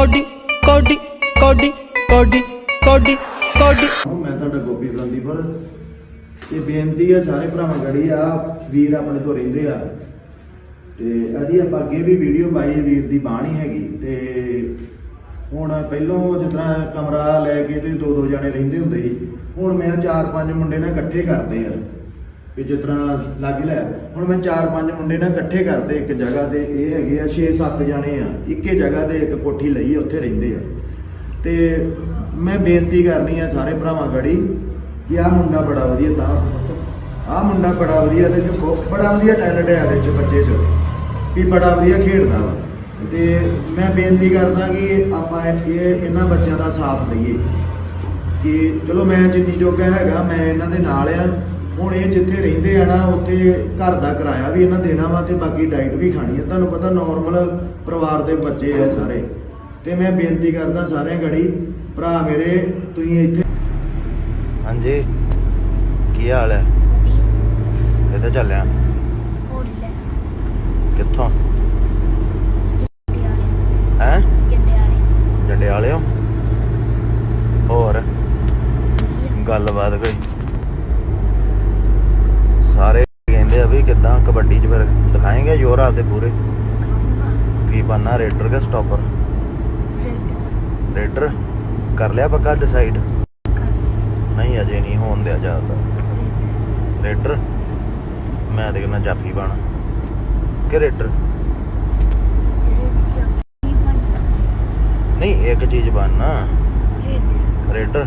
Cody ਕੋਡੀ ਕੋਡੀ ਕੋਡੀ ਕੋਡੀ ਕੋਡੀ। ਮੈਂ ਤੁਹਾਡਾ ਗੋਪੀ ਫਰੰਦੀਪੁਰ ਇਹ ਬੇਨਤੀ ਆ, ਸਾਰੇ ਭਰਾਵਾਂ ਗੜੀ ਆ, ਵੀਰ ਆਪਣੇ ਤੋਂ ਰਹਿੰਦੇ ਆ। ਤੇ ਇਹਦੀ ਆਪਾਂ ਅੱਗੇ ਵੀ ਵੀਡੀਓ ਪਾਈ ਹੈ ਵੀਰ ਦੀ ਬਾਣੀ ਹੈਗੀ। ਤੇ ਹੁਣ ਪਹਿਲੋਂ ਜਿਸ ਤਰ੍ਹਾਂ ਕਮਰਾ ਲੈ ਕੇ ਤੇ ਦੋ ਦੋ ਜਣੇ ਰਹਿੰਦੇ ਹੁੰਦੇ ਸੀ। ਹੁਣ ਮੈਂ ਚਾਰ ਪੰਜ ਮੁੰਡੇ ਨਾਲ ਇਕੱਠੇ ਕਰਦੇ ਆ। ਵੀ ਜਿਸ ਤਰ੍ਹਾਂ ਲੱਗ ਲੈ ਹੁਣ ਮੈਂ ਚਾਰ ਪੰਜ ਮੁੰਡੇ ਨਾ ਇਕੱਠੇ ਕਰਦੇ, ਇੱਕ ਜਗ੍ਹਾ ਤੇ ਇਹ ਹੈਗੇ ਆ 6-7 ਜਣੇ ਆ। ਇੱਕੇ ਜਗ੍ਹਾ ਤੇ ਇੱਕ ਕੋਠੀ ਲਈ ਉੱਥੇ ਰਹਿੰਦੇ ਆ। ਤੇ ਮੈਂ ਬੇਨਤੀ ਕਰਨੀ ਆ ਸਾਰੇ ਭਰਾਵਾਂ ਗੜੀ ਕਿ ਆਹ ਮੁੰਡਾ ਬੜਾ ਵਧੀਆ ਤਾਂ ਆਹ ਮੁੰਡਾ ਬੜਾ ਵਧੀਆ ਤੇ ਚ ਬੜਾ ਵਧੀਆ ਟੈਲੈਂਟ ਹੈ ਇਹਦੇ ਚ ਬੱਚੇ ਚ, ਵੀ ਬੜਾ ਵਧੀਆ ਖੇਡਦਾ ਵਾ। ਤੇ ਮੈਂ ਬੇਨਤੀ ਕਰਦਾ ਕਿ ਆਪਾਂ ਇਹ ਇਹਨਾਂ ਬੱਚਿਆਂ ਦਾ ਸਾਥ ਦਈਏ। ਕਿ ਚਲੋ ਮੈਂ ਜਿੰਨੀ ਜੋਗਾ ਹੈਗਾ, ਮੈਂ ਇਹਨਾਂ ਦੇ ਨਾਲ ਆ। ਹੁਣ ਇਹ ਜਿੱਥੇ ਰਹਿੰਦੇ ਆ ਨਾ ਉੱਥੇ ਘਰ ਦਾ ਕਿਰਾਇਆ ਵੀ ਇਹਨਾਂ ਦੇਣਾ ਵਾ ਤੇ ਬਾਕੀ ਡਾਈਟ ਵੀ ਖਾਣੀ ਆ। ਤੁਹਾਨੂੰ ਪਤਾ ਨਾਰਮਲ ਪਰਿਵਾਰ ਦੇ ਬੱਚੇ ਆ ਸਾਰੇ। ਤੇ ਮੈਂ ਬੇਨਤੀ ਕਰਦਾ ਸਾਰਿਆਂ ਗੜੀ ਭਰਾ ਮੇਰੇ ਤੁਸੀਂ ਇੱਥੇ ਹਾਂਜੀ। ਕੀ ਹਾਲ ਹੈ। ਕਿੱਥੇ? ਚੱਲਿਆ ਕਿੱਥੋਂ ਹੈ? ਜੰਡੇ ਵਾਲਿਓ ਹੋਰ? ਗੱਲਬਾਤ ਕੋਈ ਸਾਰੇ ਕਹਿੰਦੇ ਆ ਵੀ ਕਿਦਾਂ ਕਬੱਡੀ 'ਚ ਫਿਰ ਦਿਖਾਏਂਗੇ ਜੋਰ ਆਪਦੇ ਪੂਰੇ? ਕੀ ਬਣਨਾ ਰੇਡਰ ਕੇ ਸਟਾਪਰ? ਰੇਡਰ। ਕਰ ਲਿਆ ਪੱਕਾ ਡਿਸਾਈਡ? ਨਹੀਂ ਅਜੇ ਨਹੀਂ ਹੋਣ ਦਿਆ ਜਾਂਦਾ ਰੇਡਰ। ਮੈਂ ਤੇ ਕਹਿੰਦਾ ਜਾਫੀ ਬਣ। ਕਿ ਰੇਡਰ? ਨਹੀਂ ਇੱਕ ਚੀਜ਼ ਬਣਨਾ। ਰੇਡਰ।